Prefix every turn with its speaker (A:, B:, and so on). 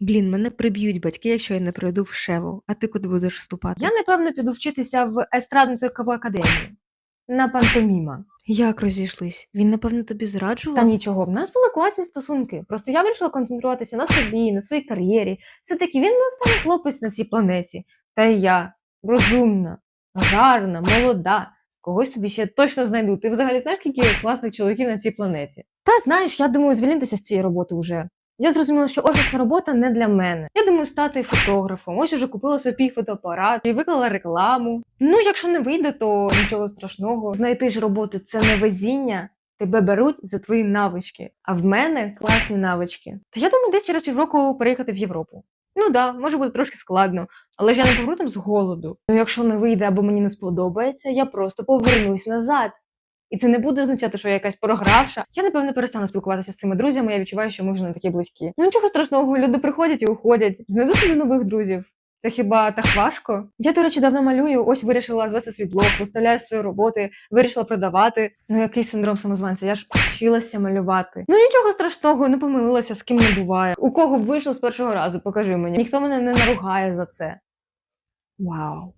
A: Блін, мене приб'ють батьки, якщо я не пройду в шеву. А ти куди будеш вступати?
B: Я, напевно, піду вчитися в естрадно циркову академію. На пантоміма.
A: Як розійшлись? Він, напевно, тобі зраджував?
B: Та нічого, в нас були класні стосунки. Просто я вирішила концентруватися на собі, на своїй кар'єрі. Все-таки він не останній хлопець на цій планеті. Та й я розумна, гарна, молода. Когось собі ще точно знайду. Ти взагалі знаєш, скільки класних чоловіків на цій планеті? Та знаєш, я думаю, звільнитися з цієї роботи вже. Я зрозуміла, що офісна робота не для мене. Я думаю, стати фотографом. Ось уже купила собі фотоапарат і виклала рекламу. Ну, якщо не вийде, то нічого страшного. Знайти ж роботу це не везіння. Тебе беруть за твої навички. А в мене класні навички. Та я думаю, десь через півроку переїхати в Європу. Ну да, може бути трошки складно, але ж я не помру там з голоду. Ну, якщо не вийде або мені не сподобається, я просто повернусь назад. І це не буде означати, що я якась програвша. Я напевно перестану спілкуватися з цими друзями. Я відчуваю, що ми вже не такі близькі. Ну нічого страшного, люди приходять і уходять. Знайду собі нових друзів. Це хіба так важко? Я, до речі, давно малюю. Ось вирішила звести свій блог, виставляю свої роботи, вирішила продавати. Ну який синдром самозванця? Я ж вчилася малювати. Ну нічого страшного, не помилилася, з ким не буває. У кого вийшло з першого разу, покажи мені. Ніхто мене не наругає за це. Вау.